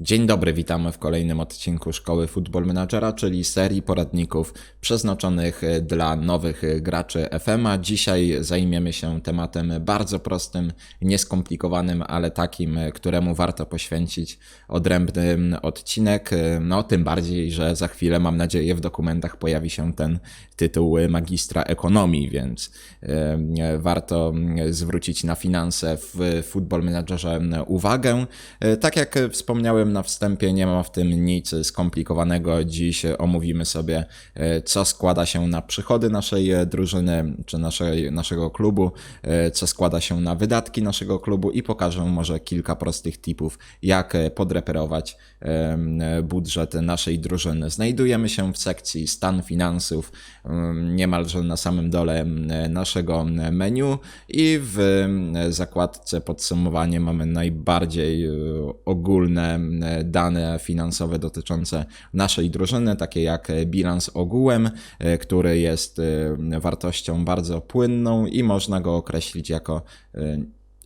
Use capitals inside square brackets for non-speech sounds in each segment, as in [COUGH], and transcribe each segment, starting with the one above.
Dzień dobry, witamy w kolejnym odcinku Szkoły Football Managera, czyli serii poradników przeznaczonych e, dla nowych e, graczy FMA. Dzisiaj zajmiemy się tematem bardzo prostym, nieskomplikowanym, ale takim, e, któremu warto poświęcić odrębny odcinek. E, No, tym bardziej, że za chwilę, mam nadzieję, w dokumentach pojawi się ten tytuł magistra ekonomii, więc warto mm, zwrócić na finanse w Football Managerze uwagę. E, Tak jak wspomniałem na wstępie, nie ma w tym nic skomplikowanego. Dziś omówimy sobie, e, co składa się na przychody naszej e, drużyny czy naszej, naszego klubu, e, co składa się na wydatki naszego klubu i pokażę może kilka prostych tipów, jak podreperować budżet naszej drużyny. Znajdujemy się w sekcji stan finansów, em, niemalże na samym dole naszego menu i w zakładce podsumowanie mamy najbardziej ogólne dane finansowe dotyczące naszej drużyny, takie jak bilans ogółem, e, który jest e, wartością bardzo płynną i można go określić jako e,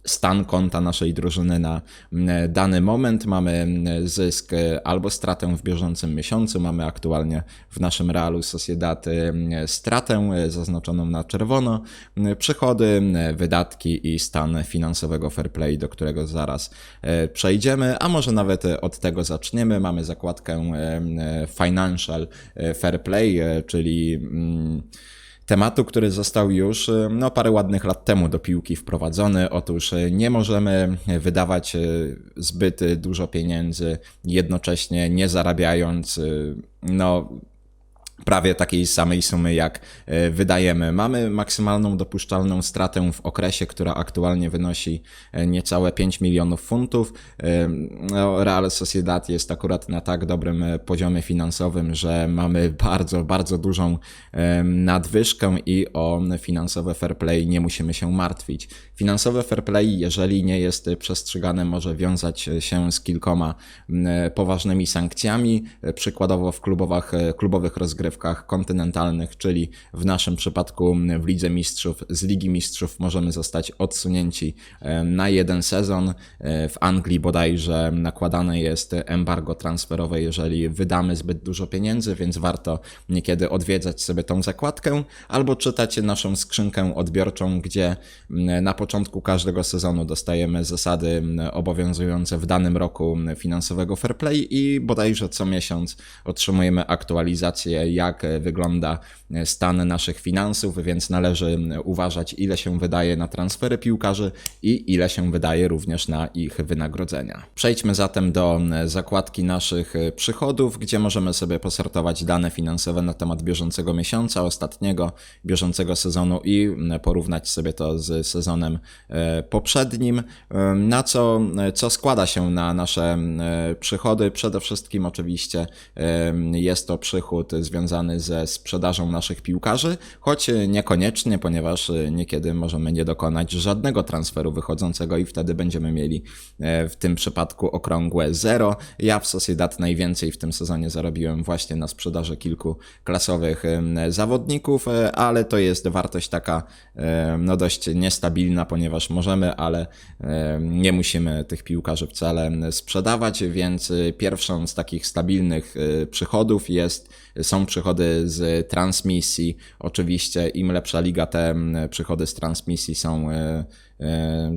stan konta naszej drużyny na mm, dany moment. Mamy mm, zysk e, albo stratę w bieżącym miesiącu. Mamy aktualnie w naszym Realu Sociedad mm, stratę e, zaznaczoną na czerwono. Przychody, wydatki i stan finansowego fair play, do którego zaraz e, przejdziemy, a może nawet od tego zaczniemy. Mamy zakładkę Financial Fair Play, czyli tematu, który został już e, no, parę ładnych lat temu do piłki wprowadzony. Otóż e, nie możemy wydawać e, zbyt dużo pieniędzy jednocześnie nie zarabiając no, prawie takiej samej sumy, jak e, wydajemy. Mamy maksymalną dopuszczalną stratę w okresie, która aktualnie wynosi e, niecałe 5 milionów funtów. E, No, Real Sociedad jest akurat na tak dobrym poziomie finansowym, że mamy bardzo, bardzo dużą nadwyżkę i o finansowe fair play nie musimy się martwić. Finansowe fair play, jeżeli nie jest przestrzegane, może wiązać się z kilkoma m, poważnymi sankcjami. Przykładowo w klubowach, e, klubowych rozgrywkach kontynentalnych, czyli w naszym przypadku w Lidze Mistrzów, z Ligi Mistrzów możemy zostać odsunięci na jeden sezon. E, W Anglii bodajże nakładane jest embargo transferowe, jeżeli wydamy zbyt dużo pieniędzy, więc warto niekiedy odwiedzać sobie tą zakładkę albo czytać naszą skrzynkę odbiorczą, gdzie m, na początku każdego sezonu dostajemy zasady obowiązujące w danym roku finansowego fair play i bodajże co miesiąc otrzymujemy aktualizację, jak wygląda stan naszych finansów, więc należy uważać, ile się wydaje na transfery piłkarzy i ile się wydaje również na ich wynagrodzenia. Przejdźmy zatem do zakładki naszych przychodów, gdzie możemy sobie posortować dane finansowe na temat bieżącego miesiąca, ostatniego bieżącego sezonu i porównać sobie to z sezonem e, poprzednim. E, Na co, co składa się na nasze e, przychody? Przede wszystkim oczywiście jest to przychód związany ze sprzedażą naszych piłkarzy, choć niekoniecznie, ponieważ e, niekiedy możemy nie dokonać żadnego transferu wychodzącego i wtedy będziemy mieli e, w tym przypadku okrągłe zero. Ja w Sociedad najwięcej w tym sezonie zarobiłem właśnie na sprzedaży kilku klasowych zawodników, e, ale to jest wartość taka e, no dość niestabilna, ponieważ możemy, ale e, nie musimy tych piłkarzy wcale sprzedawać, więc e, pierwszą z takich stabilnych e, przychodów jest, są przychody z transmisji. Oczywiście im lepsza liga, te przychody z transmisji są e,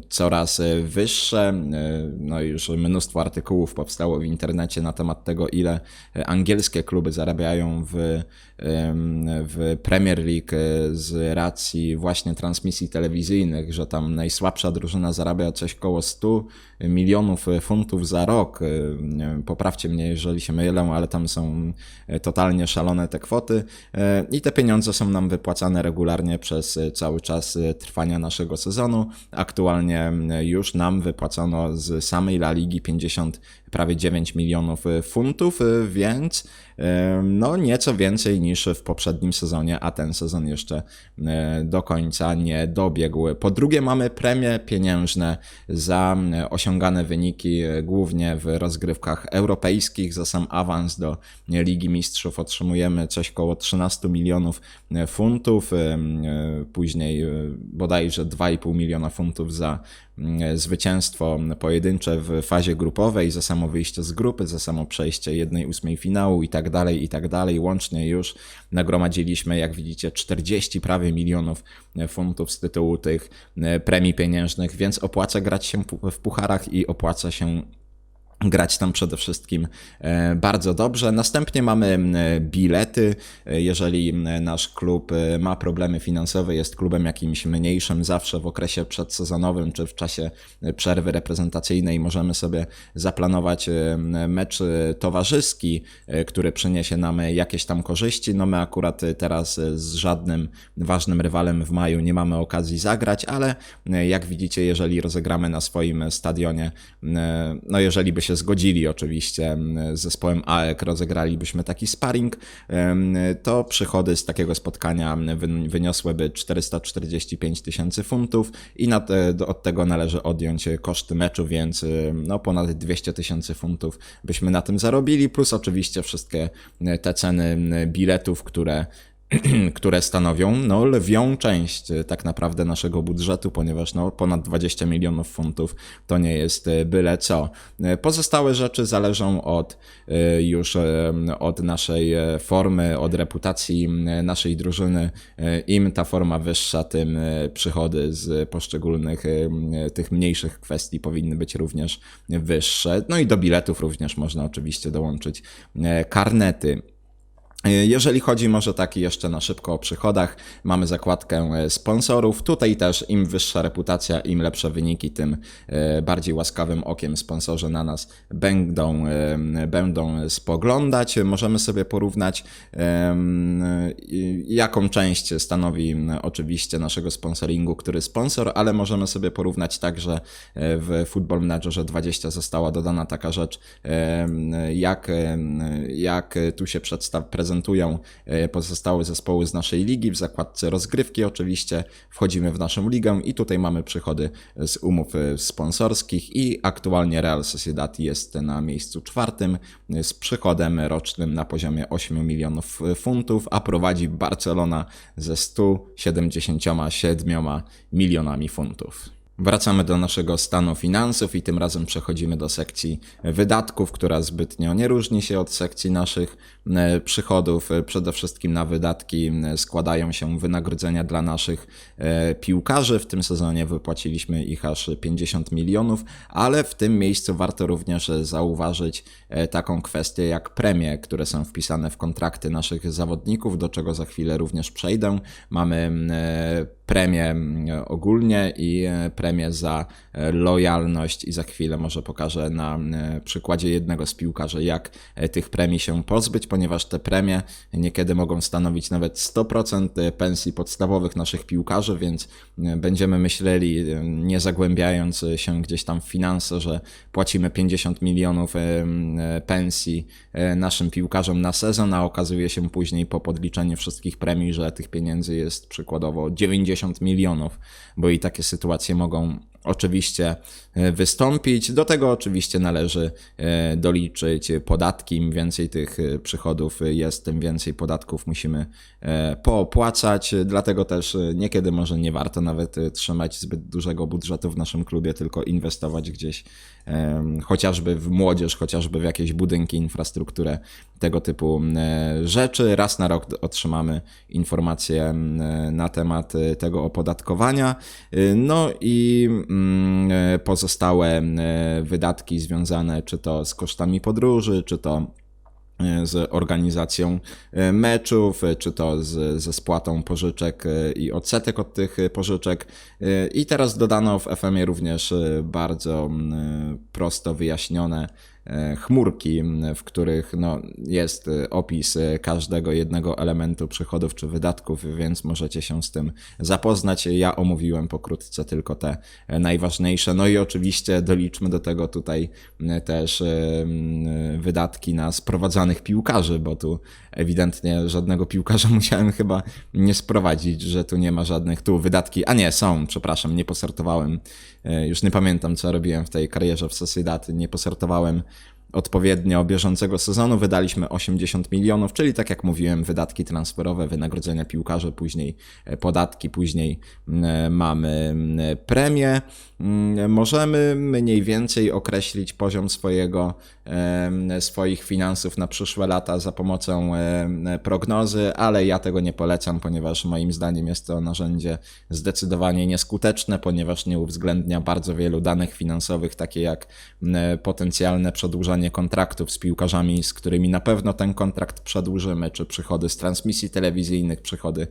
coraz e, wyższe. E, No już mnóstwo artykułów powstało w internecie na temat tego, ile e, angielskie kluby zarabiają w, w Premier League e, z racji właśnie transmisji telewizyjnych, że tam najsłabsza drużyna zarabia coś koło 100 milionów funtów za rok. E, poprawcie mnie, jeżeli się mylę, ale tam są e, totalnie szalone te kwoty E, i te pieniądze są nam wypłacane regularnie przez e, cały czas e, trwania naszego sezonu. Aktualnie m, już nam wypłacono z samej La Ligi 50 prawie 9 milionów e, funtów, e, więc no nieco więcej niż w poprzednim sezonie, a ten sezon jeszcze e, do końca nie dobiegł. Po drugie mamy premie pieniężne za e, osiągane wyniki głównie w rozgrywkach europejskich, za sam awans do Ligi Mistrzów otrzymujemy coś koło 13 milionów funtów, później bodajże 2,5 miliona funtów funtów za mm, zwycięstwo pojedyncze w fazie grupowej, za samo wyjście z grupy, za samo przejście jednej ósmej finału i tak dalej, i tak dalej. Łącznie już nagromadziliśmy, jak widzicie, 40 prawie milionów funtów z tytułu tych e, premii pieniężnych, więc opłaca grać się w pucharach i opłaca się grać tam przede wszystkim e, bardzo dobrze. Następnie mamy m, bilety. E, Jeżeli nasz klub e, ma problemy finansowe, jest klubem jakimś mniejszym, zawsze w okresie przedsezonowym czy w czasie e, przerwy reprezentacyjnej możemy sobie zaplanować e, mecz e, towarzyski, e, który przyniesie nam jakieś tam korzyści. No my akurat e, teraz e, z żadnym ważnym rywalem w maju nie mamy okazji zagrać, ale e, jak widzicie, jeżeli rozegramy na swoim stadionie, e, no jeżeli by się zgodzili oczywiście m, z zespołem AEK, rozegralibyśmy taki sparring, to przychody z takiego spotkania wy- wyniosłyby 445 tysięcy funtów i od tego należy odjąć koszty meczu, więc no, ponad 200 tysięcy funtów byśmy na tym zarobili, plus oczywiście wszystkie y, te ceny biletów, które [CLEARS THROAT] które stanowią no, lwią część e, tak naprawdę naszego budżetu, ponieważ no, ponad 20 milionów funtów to nie jest e, byle co. E, Pozostałe rzeczy zależą od już od naszej formy, od reputacji naszej drużyny. Im ta forma wyższa, tym przychody z poszczególnych tych mniejszych kwestii powinny być również wyższe. No i do biletów również można oczywiście dołączyć karnety. Jeżeli chodzi może tak jeszcze na szybko o przychodach, mamy zakładkę e, sponsorów. Tutaj też im wyższa reputacja, im lepsze wyniki, tym e, bardziej łaskawym okiem sponsorzy na nas będą, e, będą spoglądać. Możemy sobie porównać, jaką część stanowi oczywiście naszego sponsoringu, który sponsor, ale możemy sobie porównać także w Football Managerze 20 została dodana taka rzecz, jak, jak tu się przedstaw, prezentują e, pozostałe zespoły z naszej ligi. W zakładce rozgrywki oczywiście wchodzimy w naszą ligę i tutaj mamy przychody z umów e, sponsorskich i aktualnie Real Sociedad jest na miejscu czwartym e, z przychodem rocznym na poziomie 8 milionów funtów, a prowadzi Barcelona ze 177 milionami funtów. Wracamy do naszego stanu finansów i tym razem przechodzimy do sekcji wydatków, która zbytnio nie różni się od sekcji naszych e, przychodów. E, Przede wszystkim na wydatki składają się wynagrodzenia dla naszych e, piłkarzy. W tym sezonie wypłaciliśmy ich aż 50 milionów, ale w tym miejscu warto również zauważyć taką kwestię jak premie, które są wpisane w kontrakty naszych zawodników, do czego za chwilę również przejdę. Mamy premię mm, ogólnie i e, premię za e, lojalność. I za chwilę może pokażę na e, przykładzie jednego z piłkarzy, jak tych premii się pozbyć, ponieważ te premie niekiedy mogą stanowić nawet 100% pensji podstawowych naszych piłkarzy, więc będziemy myśleli, nie zagłębiając się gdzieś tam w finanse, że płacimy 50 milionów pensji naszym piłkarzom na sezon, a okazuje się później po podliczeniu wszystkich premii, że tych pieniędzy jest przykładowo 90 milionów, bo i takie sytuacje mogą oczywiście e, wystąpić. Do tego oczywiście należy e, doliczyć podatki. Im więcej tych e, przychodów jest, tym więcej podatków musimy poopłacać. Dlatego też niekiedy może nie warto nawet trzymać zbyt dużego budżetu w naszym klubie, tylko inwestować gdzieś chociażby w młodzież, chociażby w jakieś budynki, infrastrukturę, tego typu e, rzeczy. Raz na rok otrzymamy informacje e, na temat e, tego opodatkowania. No i pozostałe wydatki związane czy to z kosztami podróży, czy to z organizacją meczów, czy to z, ze spłatą pożyczek i odsetek od tych pożyczek. I teraz dodano w FM-ie również bardzo prosto wyjaśnione chmurki, m, w których no, jest e, opis e, każdego jednego elementu przychodów czy wydatków, więc możecie się z tym zapoznać. Ja omówiłem pokrótce tylko te e, najważniejsze. No i oczywiście doliczmy do tego tutaj też e, wydatki na sprowadzanych piłkarzy, bo tu ewidentnie żadnego piłkarza [LAUGHS] musiałem chyba nie sprowadzić, że tu nie ma żadnych tu wydatki. A nie, są, przepraszam, nie posortowałem. E, Już nie pamiętam, co robiłem w tej karierze w Sociedad. Nie posortowałem odpowiednio bieżącego sezonu wydaliśmy 80 milionów, czyli tak jak mówiłem, wydatki transferowe, wynagrodzenia piłkarzy, później e, podatki, później mamy premię. Możemy mniej więcej określić poziom swojego, swoich finansów na przyszłe lata za pomocą prognozy, ale ja tego nie polecam, ponieważ moim zdaniem jest to narzędzie zdecydowanie nieskuteczne, ponieważ nie uwzględnia bardzo wielu danych finansowych, takie jak potencjalne przedłużanie kontraktów z piłkarzami, z którymi na pewno ten kontrakt przedłużymy, czy przychody z transmisji telewizyjnych, przychody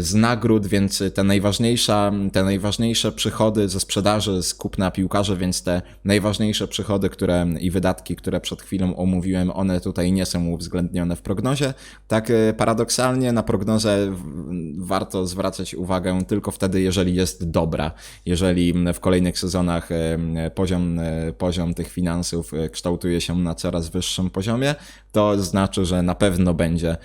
z nagród, więc te, najważniejsza, te najważniejsze przychody ze sprzedaży, z kupna piłkarzy, więc te najważniejsze przychody które, i wydatki, które przed chwilą omówiłem, one tutaj nie są uwzględnione w prognozie. Tak e, paradoksalnie na prognozę warto zwracać uwagę tylko wtedy, jeżeli jest dobra. Jeżeli w kolejnych sezonach e, poziom, poziom tych finansów kształtuje się na coraz wyższym poziomie, to znaczy, że na pewno będzie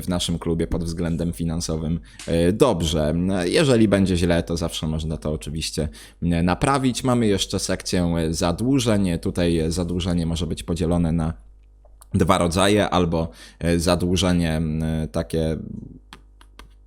w naszym klubie pod względem finansowym finansowym e, dobrze. Jeżeli będzie źle, to zawsze można to oczywiście e, naprawić. Mamy jeszcze sekcję zadłużeń. Tutaj zadłużenie może być podzielone na dwa rodzaje, albo e, zadłużenie takie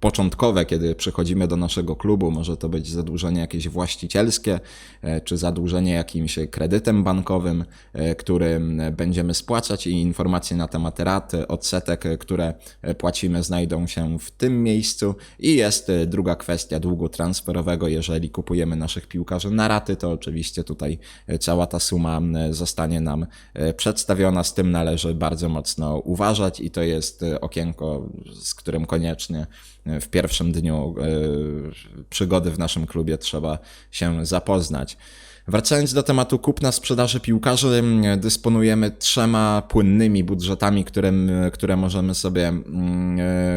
początkowe, kiedy przychodzimy do naszego klubu, może to być zadłużenie jakieś właścicielskie, e, czy zadłużenie jakimś kredytem bankowym, e, który będziemy spłacać i informacje na temat rat, odsetek, które płacimy znajdą się w tym miejscu. I jest druga kwestia długu transferowego, jeżeli kupujemy naszych piłkarzy na raty, to oczywiście tutaj cała ta suma zostanie nam e, przedstawiona, z tym należy bardzo mocno uważać i to jest okienko, z którym koniecznie w pierwszym dniu e, przygody w naszym klubie trzeba się zapoznać. Wracając do tematu kupna sprzedaży piłkarzy, dysponujemy trzema płynnymi budżetami, które, które możemy sobie,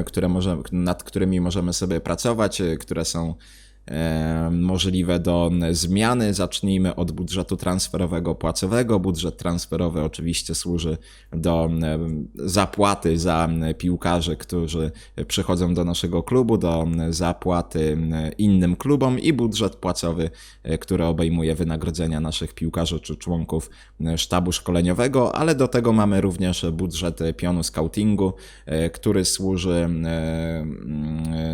które może, nad którymi możemy sobie pracować, które są możliwe do zmiany. Zacznijmy od budżetu transferowego płacowego. Budżet transferowy oczywiście służy do zapłaty za piłkarzy, którzy przychodzą do naszego klubu, do zapłaty innym klubom i budżet płacowy, e, który obejmuje wynagrodzenia naszych piłkarzy czy członków sztabu szkoleniowego, ale do tego mamy również budżet pionu scoutingu, e, który służy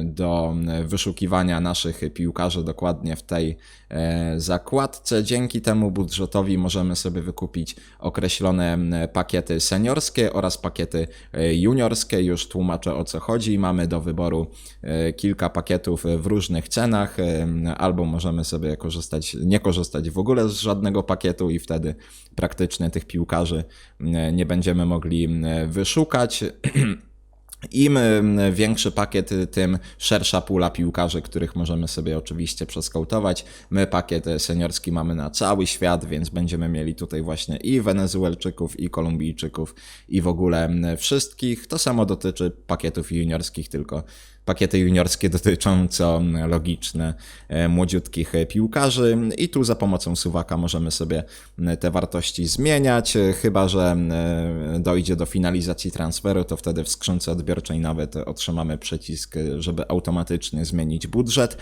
do wyszukiwania naszych piłkarzy piłkarzy dokładnie w tej e, zakładce. Dzięki temu budżetowi możemy sobie wykupić określone pakiety seniorskie oraz pakiety e, juniorskie. Już tłumaczę o co chodzi. Mamy do wyboru e, kilka pakietów w różnych cenach, albo możemy sobie korzystać, nie korzystać w ogóle z żadnego pakietu i wtedy praktycznie tych piłkarzy nie będziemy mogli wyszukać. [CLEARS THROAT] Im większy pakiet, tym szersza pula piłkarzy, których możemy sobie oczywiście przeskautować. My pakiet seniorski mamy na cały świat, więc będziemy mieli tutaj właśnie i Wenezuelczyków, i Kolumbijczyków, i w ogóle wszystkich. To samo dotyczy pakietów juniorskich, tylko pakiety juniorskie [LAUGHS] dotyczą, co logiczne, e, młodziutkich piłkarzy. I tu za pomocą suwaka możemy sobie te wartości zmieniać, chyba że dojdzie do finalizacji transferu, to wtedy w skrzynce odbiorczej nawet otrzymamy przycisk, żeby automatycznie zmienić budżet,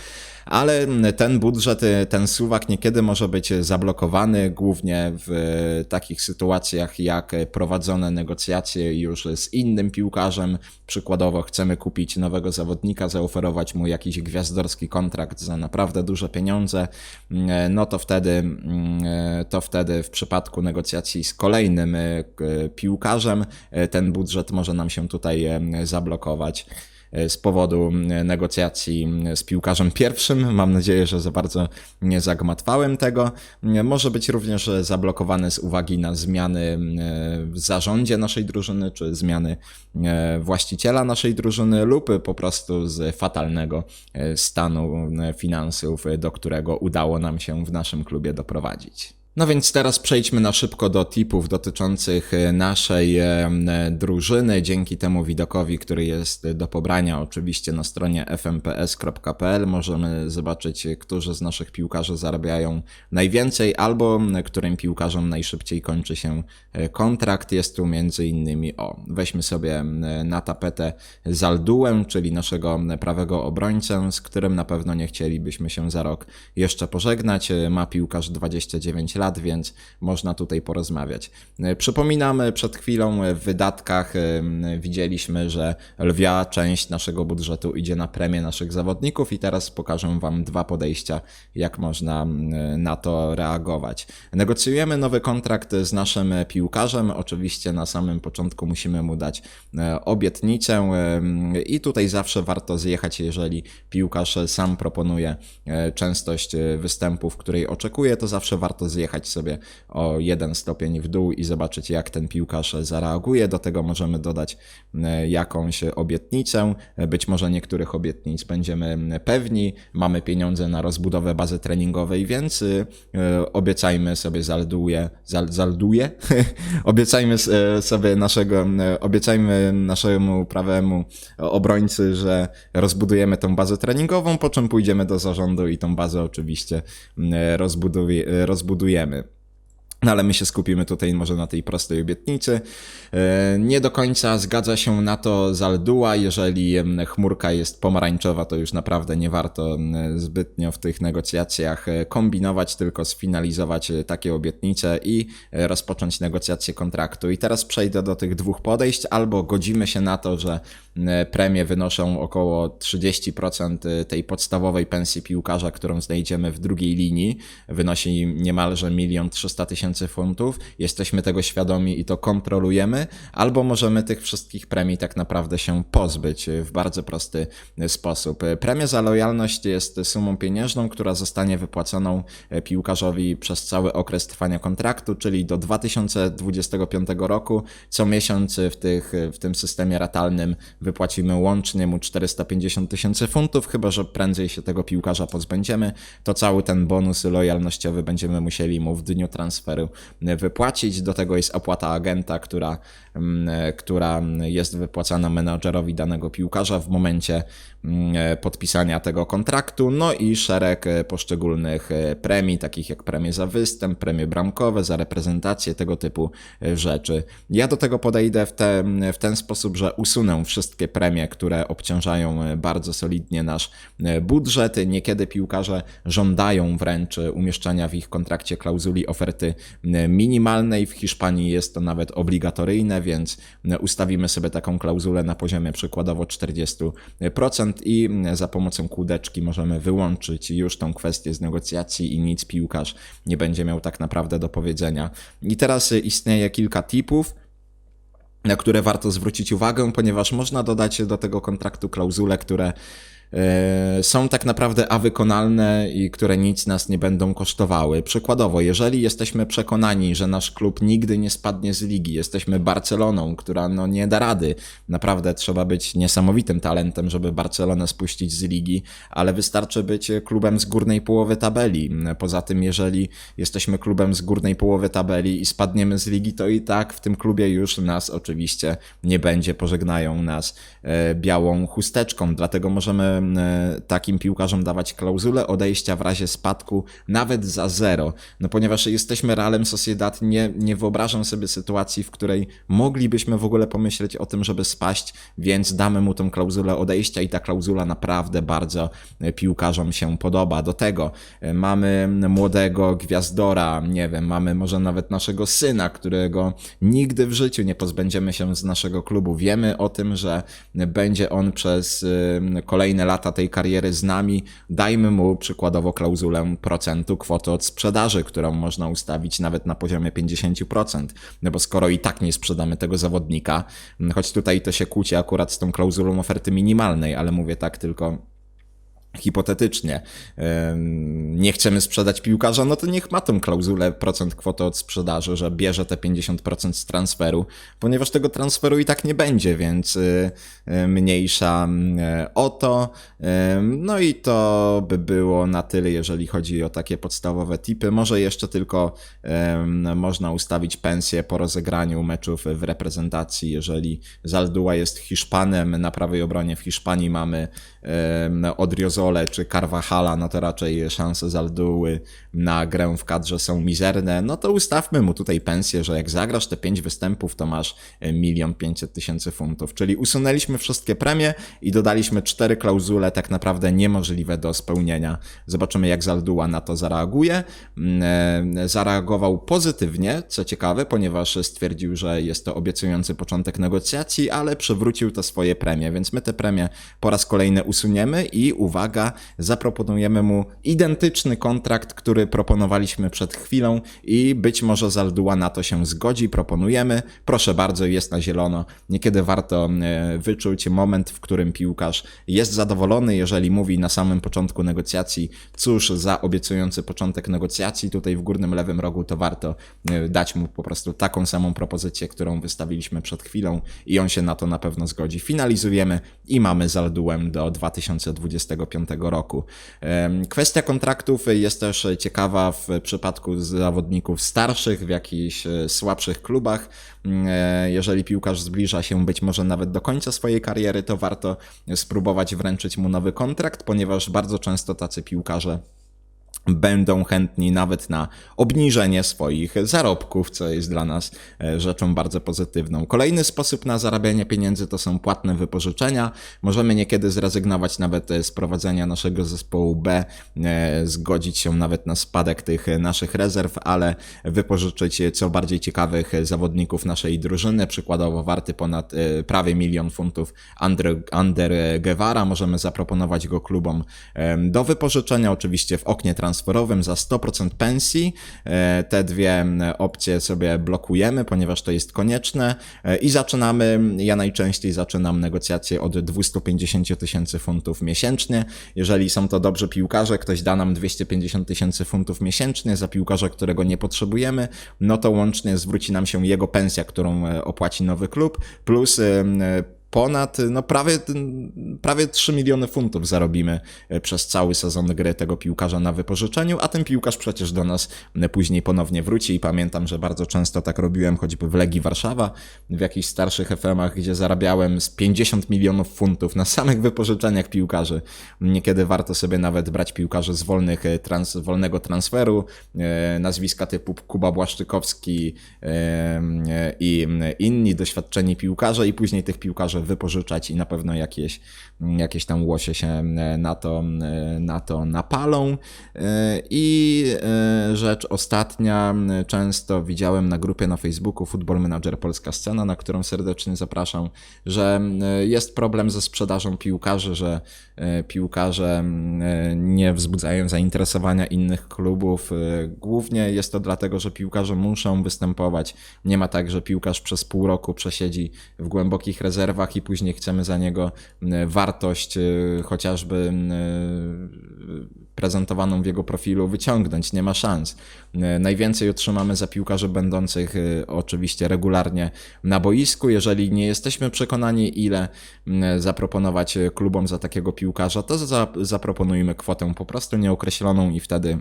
ale ten budżet, ten suwak niekiedy może być zablokowany, głównie w takich sytuacjach jak prowadzone negocjacje już z innym piłkarzem, przykładowo chcemy kupić nowego zawodnika, zawodnika, zaoferować mu jakiś gwiazdorski kontrakt za naprawdę duże pieniądze, mm, no to wtedy, mm, to wtedy w przypadku negocjacji z kolejnym e, piłkarzem e, ten budżet może nam się tutaj e, zablokować. E, z powodu negocjacji z piłkarzem pierwszym. Mam nadzieję, że za bardzo nie zagmatwałem tego. Może być również zablokowany z uwagi na zmiany w zarządzie naszej drużyny, czy zmiany e, właściciela naszej drużyny, lub po prostu z fatalnego e, stanu finansów, do którego udało nam się w naszym klubie doprowadzić. No więc teraz przejdźmy na szybko do tipów dotyczących e, naszej e, drużyny. Dzięki temu widokowi, który jest do pobrania oczywiście na stronie fmps.pl możemy zobaczyć, którzy z naszych piłkarzy zarabiają najwięcej albo którym piłkarzom najszybciej kończy się e, kontrakt. Jest tu między innymi o, weźmy sobie na tapetę Zaldułem, czyli naszego prawego obrońcę, z którym na pewno nie chcielibyśmy się za rok jeszcze pożegnać. Ma piłkarz 29 lat lat, więc można tutaj porozmawiać. E, Przypominamy, przed chwilą w wydatkach e, widzieliśmy, że lwia część naszego budżetu idzie na premię naszych zawodników i teraz pokażę Wam dwa podejścia, jak można na to reagować. Negocjujemy nowy kontrakt z naszym piłkarzem. Oczywiście na samym początku musimy mu dać e, obietnicę e, i tutaj zawsze warto zjechać, jeżeli piłkarz sam proponuje e, częstość występów, której oczekuje, to zawsze warto zjechać sobie o jeden stopień w dół i zobaczyć, jak ten piłkarz zareaguje. Do tego możemy dodać jakąś obietnicę. Być może niektórych obietnic będziemy pewni. Mamy pieniądze na rozbudowę bazy treningowej, więc obiecajmy sobie zalduje, zal, zalduje? [LAUGHS] obiecajmy sobie naszego, obiecajmy naszemu prawemu obrońcy, że rozbudujemy tą bazę treningową, po czym pójdziemy do zarządu i tą bazę oczywiście rozbudujemy. No ale my się skupimy tutaj może na tej prostej obietnicy. E, nie do końca zgadza się na to Zaldua. Jeżeli chmurka jest pomarańczowa, to już naprawdę nie warto zbytnio w tych negocjacjach e, kombinować, tylko sfinalizować e, takie obietnice i rozpocząć negocjacje kontraktu. I teraz przejdę do tych dwóch podejść. Albo godzimy się na to, że premie wynoszą około 30% tej podstawowej pensji piłkarza, którą znajdziemy w drugiej linii. Wynosi niemalże 1 300 tysięcy funtów, jesteśmy tego świadomi i to kontrolujemy, albo możemy tych wszystkich premii tak naprawdę się pozbyć w bardzo prosty sposób. Premia za lojalność jest sumą pieniężną, która zostanie wypłaconą piłkarzowi przez cały okres trwania kontraktu, czyli do 2025 roku. Co miesiąc w, tych, w tym systemie ratalnym wypłacimy łącznie mu 450 tysięcy funtów, chyba że prędzej się tego piłkarza pozbędziemy, to cały ten bonus lojalnościowy będziemy musieli mu w dniu transferu wypłacić. Do tego jest opłata agenta, która, która jest wypłacana menadżerowi danego piłkarza w momencie mm, podpisania tego kontraktu, no i szereg poszczególnych premii, takich jak premie za występ, premie bramkowe, za reprezentację, tego typu rzeczy. Ja do tego podejdę w, te, w ten sposób, że usunę wszystkie premie, które obciążają bardzo solidnie nasz budżet. Niekiedy piłkarze żądają wręcz umieszczania w ich kontrakcie klauzuli oferty minimalnej. W Hiszpanii jest to nawet obligatoryjne, więc ustawimy sobie taką klauzulę na poziomie przykładowo 40% i za pomocą kłódeczki możemy wyłączyć już tą kwestię z negocjacji i nic piłkarz nie będzie miał tak naprawdę do powiedzenia. I teraz istnieje kilka tipów na które warto zwrócić uwagę, ponieważ można dodać do tego kontraktu klauzule, które są tak naprawdę awykonalne i które nic nas nie będą kosztowały. Przykładowo, jeżeli jesteśmy przekonani, że nasz klub nigdy nie spadnie z ligi, jesteśmy Barceloną, która no nie da rady, naprawdę trzeba być niesamowitym talentem, żeby Barcelonę spuścić z ligi, ale wystarczy być klubem z górnej połowy tabeli. Poza tym, jeżeli jesteśmy klubem z górnej połowy tabeli i spadniemy z ligi, to i tak w tym klubie już nas oczywiście nie będzie, pożegnają nas e, białą chusteczką, dlatego możemy E, takim piłkarzom dawać klauzulę odejścia w razie spadku nawet za zero. No ponieważ jesteśmy Realem Sociedad, nie, nie wyobrażam sobie sytuacji, w której moglibyśmy w ogóle pomyśleć o tym, żeby spaść, więc damy mu tą klauzulę odejścia i ta klauzula naprawdę bardzo e, piłkarzom się podoba. Do tego e, mamy młodego gwiazdora, nie wiem, mamy może nawet naszego syna, którego nigdy w życiu nie pozbędziemy się z naszego klubu. Wiemy o tym, że będzie on przez kolejne lata tej kariery z nami, dajmy mu przykładowo klauzulę procentu kwoty od sprzedaży, którą można ustawić nawet na poziomie 50%. No bo skoro i tak nie sprzedamy tego zawodnika, choć tutaj to się kłóci akurat z tą klauzulą oferty minimalnej, ale mówię tak tylko hipotetycznie nie chcemy sprzedać piłkarza, no to niech ma tą klauzulę procent kwoty od sprzedaży, że bierze te 50% z transferu, ponieważ tego transferu i tak nie będzie, więc y, y, mniejsza o to. No i to by było na tyle, jeżeli chodzi o takie podstawowe tipy. Może jeszcze tylko można ustawić pensję po rozegraniu meczów w reprezentacji, jeżeli Zaldua jest Hiszpanem, na prawej obronie w Hiszpanii mamy Odriozola Sole czy Carvajala, no to raczej szanse Zalduły na grę w kadrze są mizerne, no to ustawmy mu tutaj pensję, że jak zagrasz te pięć występów, to masz milion pięćset tysięcy funtów. Czyli usunęliśmy wszystkie premie i dodaliśmy cztery klauzule tak naprawdę niemożliwe do spełnienia. Zobaczymy jak Zalduła na to zareaguje. Mm, Zareagował pozytywnie, co ciekawe, ponieważ stwierdził, że jest to obiecujący początek negocjacji, ale przywrócił to swoje premie, więc my te premie po raz kolejny usuniemy i uwaga, zaproponujemy mu identyczny kontrakt, który proponowaliśmy przed chwilą i być może Zalduła na to się zgodzi, proponujemy. Proszę bardzo, jest na zielono. Niekiedy warto e, wyczuć moment, w którym piłkarz jest zadowolony, jeżeli mówi na samym początku negocjacji, cóż za obiecujący początek negocjacji, tutaj w górnym lewym rogu, to warto e, dać mu po prostu taką samą propozycję, którą wystawiliśmy przed chwilą i on się na to na pewno zgodzi. Finalizujemy i mamy Zaldułem do 2025 roku. Kwestia kontraktów jest też ciekawa w przypadku zawodników starszych w jakichś e, słabszych klubach. Mm, e, Jeżeli piłkarz zbliża się być może nawet do końca swojej kariery, to warto spróbować wręczyć mu nowy kontrakt, ponieważ bardzo często tacy piłkarze będą chętni nawet na obniżenie swoich zarobków, co jest dla nas e, rzeczą bardzo pozytywną. Kolejny sposób na zarabianie pieniędzy to są płatne wypożyczenia. Możemy niekiedy zrezygnować nawet e, z prowadzenia naszego zespołu B, e, zgodzić się nawet na spadek tych naszych rezerw, ale wypożyczyć co bardziej ciekawych zawodników naszej drużyny, przykładowo warty ponad prawie milion funtów Ander, Ander Guevara. Możemy zaproponować go klubom do wypożyczenia, oczywiście w oknie transferowym za 100% pensji. E, Te dwie opcje sobie blokujemy, ponieważ to jest konieczne E, i zaczynamy, ja najczęściej zaczynam negocjacje od 250 tysięcy funtów miesięcznie. Jeżeli są to dobrzy piłkarze, ktoś da nam 250 tysięcy funtów miesięcznie za piłkarza, którego nie potrzebujemy, no to łącznie zwróci nam się jego pensja, którą e, opłaci nowy klub, plus ponad, no prawie, prawie 3 miliony funtów zarobimy e, przez cały sezon gry tego piłkarza na wypożyczeniu, a ten piłkarz przecież do nas e, później ponownie wróci i pamiętam, że bardzo często tak robiłem choćby w Legii Warszawa, w jakichś starszych FM-ach, gdzie zarabiałem z 50 milionów funtów na samych wypożyczeniach piłkarzy. Niekiedy warto sobie nawet brać piłkarzy z wolnych, e, trans, wolnego transferu, nazwiska typu Kuba Błaszczykowski i inni doświadczeni piłkarze i później tych piłkarzy wypożyczać i na pewno jakieś, jakieś tam łosie się e, na to, e, na to napalą. E, I rzecz ostatnia, często widziałem na grupie na Facebooku Football Manager Polska Scena, na którą serdecznie zapraszam, że jest problem ze sprzedażą piłkarzy, że piłkarze nie wzbudzają zainteresowania innych klubów. Głównie jest to dlatego, że piłkarze muszą występować. Nie ma tak, że piłkarz przez pół roku przesiedzi w głębokich rezerwach i później chcemy za niego wartość e, chociażby e, prezentowaną w jego profilu wyciągnąć. Nie ma szans. E, Najwięcej otrzymamy za piłkarzy będących oczywiście regularnie na boisku. Jeżeli nie jesteśmy przekonani, ile zaproponować klubom za takiego piłkarza, to za, zaproponujmy kwotę po prostu nieokreśloną i wtedy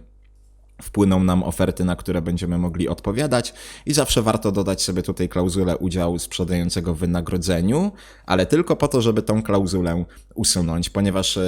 wpłyną nam oferty, na które będziemy mogli odpowiadać i zawsze warto dodać sobie tutaj klauzulę udziału sprzedającego w wynagrodzeniu, ale tylko po to, żeby tą klauzulę usunąć, ponieważ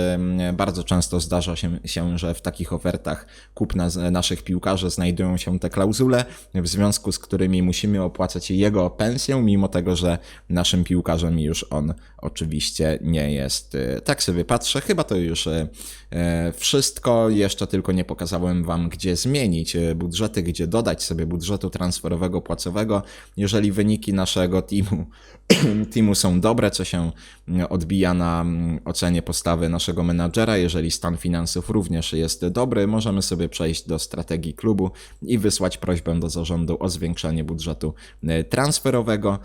bardzo często zdarza się, że w takich ofertach kupna naszych piłkarzy znajdują się te klauzule, w związku z którymi musimy opłacać jego pensję, mimo tego, że naszym piłkarzem już on oczywiście nie jest. E, Tak sobie patrzę, chyba to już e, e, wszystko, jeszcze tylko nie pokazałem wam, gdzie zmienić e, budżety, gdzie dodać sobie budżetu transferowego, płacowego, jeżeli wyniki naszego teamu, [CLEARS THROAT] teamu są dobre, co się mm, odbija na mm, ocenie postawy naszego menadżera, jeżeli stan finansów również jest dobry, możemy sobie przejść do strategii klubu i wysłać prośbę do zarządu o zwiększenie budżetu e, transferowego.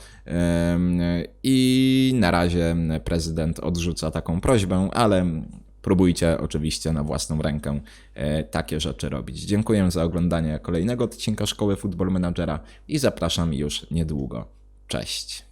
I na razie prezydent odrzuca taką prośbę, ale Próbujcie oczywiście na własną rękę e, takie rzeczy robić. Dziękuję za oglądanie kolejnego odcinka Szkoły Football Managera i zapraszam już niedługo. Cześć.